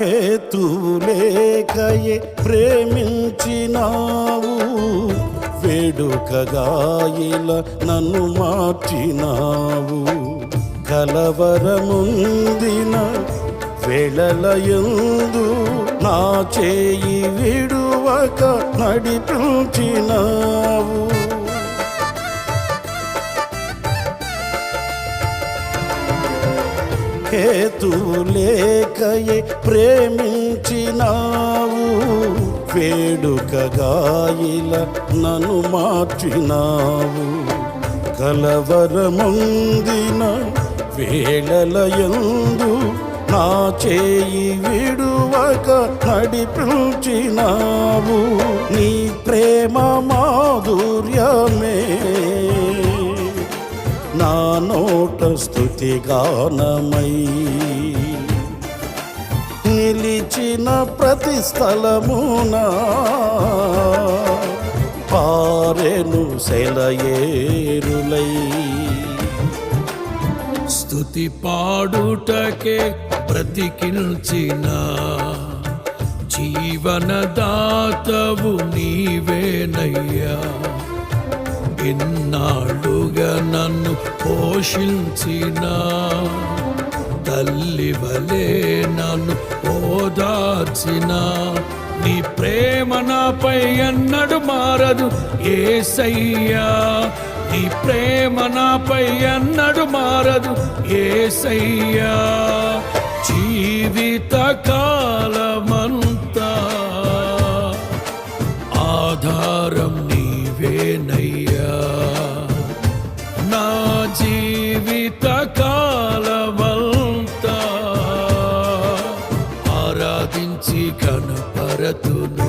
హేతులేకయే ప్రేమించినావు. వేడుకగా ఇలా నన్ను మార్చినావు. కలవరముందిన వేళలయందు నా చేయి విడువక నడిపించినావు. హేతులేకయే ప్రేమించినావు. వేడుకగాయిల నన్ను మార్చినావు. కలవరముందిన వేళలయందు నా చేయి విడువక నడిపించినావు. నీ ప్రేమ నా నోట స్థుతి గానమై. నిలిచిన ప్రతి స్థలమున పారెను సెలయేరులై. స్తుతి పాడుటకే బ్రతికిల్చిన జీవనదాతవు నీవేనయ్యా. ఎన్నాళ్ళుగా నన్ను పోషించిన తల్లి వలే నన్ను ఓదార్చిన. నీ ప్రేమ నాపై ఎన్నడు మారదు ఏసయ్యా. నీ ప్రేమ నాపై ఎన్నడు మారదు ఏసయ్యా. జీవిత కాలమంతా ఆధారం నీవేనయ్యా. కాలమంతా కనపరతును.